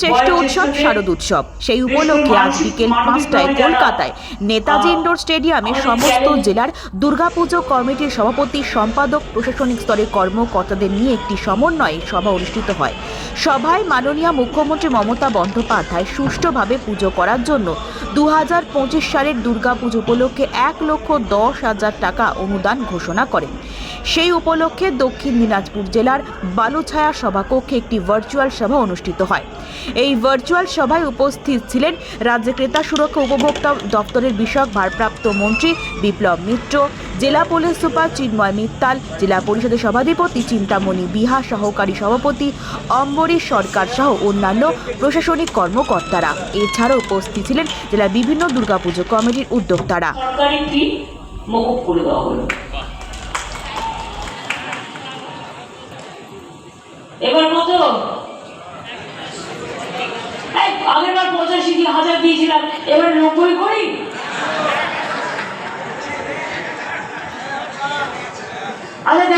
শ্রেষ্ঠ উৎসব শারদ উৎসব। সেই উপলক্ষে আজ বিকেল পাঁচটায় কলকাতায় নেতাজি ইন্ডোর স্টেডিয়ামে সমস্ত জেলার দুর্গাপুজো কমিটির সভাপতি সম্পাদক প্রশাসনিক স্তরের কর্মকর্তাদের নিয়ে একটি সমন্বয়ে সভা অনুষ্ঠিত হয়। সভায় মাননীয় মুখ্যমন্ত্রী মমতা বন্দ্যোপাধ্যায় সুষ্ঠুভাবে পুজো করার জন্য দু হাজার পঁচিশ সালের দুর্গাপুজো উপলক্ষে এক লক্ষ দশ হাজার টাকা অনুদান ঘোষণা করেন। সেই উপলক্ষে দক্ষিণ দিনাজপুর জেলার বালুছায়া সভাকক্ষে একটি ভার্চুয়াল সভা অনুষ্ঠিত হয়। এই ভার্চুয়াল সভায় উপস্থিত ছিলেন রাজ্যে ক্রেতা সুরক্ষা উপভোক্তা দপ্তরের বিষয়ক ভারপ্রাপ্ত মন্ত্রী বিপ্লব মিত্র জেলা পুলিশ সুপার চিন্ময় মিত্তাল, জেলা পরিষদের সভাধিপতি চিন্তামণি বিহা, সহকারী সভাপতি অম্বরীশ সরকার সহ অন্যান্য প্রশাসনিক কর্মকর্তারা। এছাড়াও উপস্থিত ছিলেন জেলার বিভিন্ন দুর্গাপুজো কমিটির উদ্যোক্তারা। এবার নব্বই করি?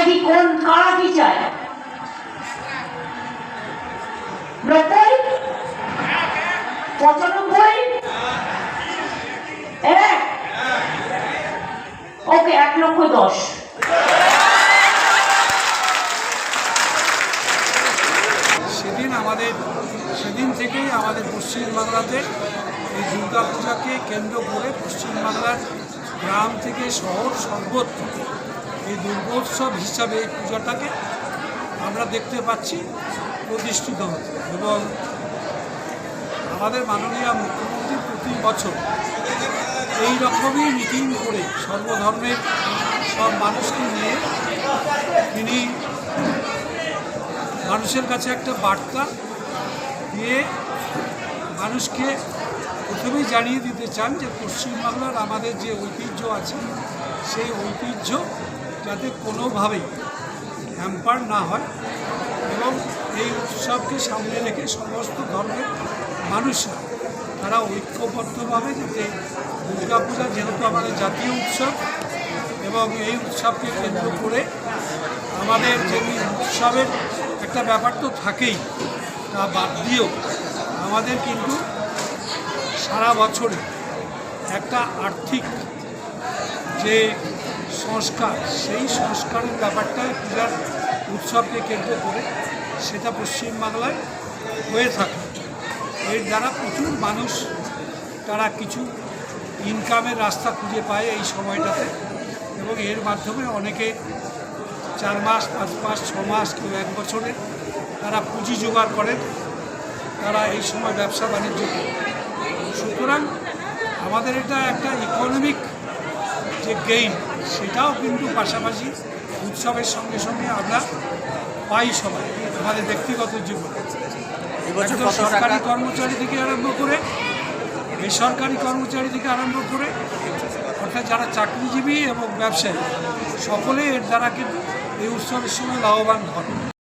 দেখি কোন কারা কি চায় নব্বই পঁচানব্বই ওকে এক লক্ষ দশ সেদিন আমাদের, সেদিন থেকেই আমাদের পশ্চিমবাংলাতে এই দুর্গা পূজাকে কেন্দ্র করে পশ্চিমবাংলার গ্রাম থেকে শহর সর্বত্র এই দুর্গোৎসব হিসাবে এই পূজাটাকে আমরা দেখতে পাচ্ছি প্রতিষ্ঠিত হতে এবং আমাদের মাননীয় মুখ্যমন্ত্রী প্রতি বছর এই রকমই মিটিং করে সর্বধর্মের সব মানুষকে নিয়ে তিনি মানুষের কাছে একটা বার্তা দিয়ে মানুষকে প্রথমেই জানিয়ে দিতে চান যে পশ্চিমবাংলার আমাদের যে ঐতিহ্য আছে, সেই ঐতিহ্য যাতে কোনোভাবেই হ্যাম্পার না হয় এবং এই উৎসবকে সামনে রেখে সমস্ত ধর্মের মানুষরা, তারা ঐক্যবদ্ধভাবে যাতে দুর্গাপূজা যেহেতু আমাদের জাতীয় উৎসব এবং এই উৎসবকে কেন্দ্র করে আমাদের যে উৎসবের একটা ব্যাপার তো থাকেই, তা বাদ দিয়েও আমাদের কিন্তু সারা বছরে একটা আর্থিক যে সংস্কার, সেই সংস্কারের ব্যাপারটা পূজার উৎসবকে কেন্দ্র করে সেটা পশ্চিমবাংলায় হয়ে থাকে। এর দ্বারা প্রচুর মানুষ তারা কিছু ইনকামের রাস্তা খুঁজে পায় এই সময়টাতে এবং এর মাধ্যমে অনেকে চার মাস, পাঁচ মাস, ছ মাস কেউ এক বছরে তারা পুঁজি জোগাড় করেন, তারা এই সময় ব্যবসা বাণিজ্য করে সুতরাং আমাদের এটা একটা ইকোনমিক যে গেইন সেটাও কিন্তু পাশাপাশি উৎসবের সঙ্গে সঙ্গে আমরা পাই সবাই আমাদের ব্যক্তিগত জীবনে। একদম সরকারি কর্মচারী থেকে আরম্ভ করে বেসরকারি কর্মচারী থেকে আরম্ভ করে অর্থাৎ যারা চাকরিজীবী এবং ব্যবসায়ী সকলে এর দ্বারা কিন্তু এই উৎসবের সময় লাভবান হন।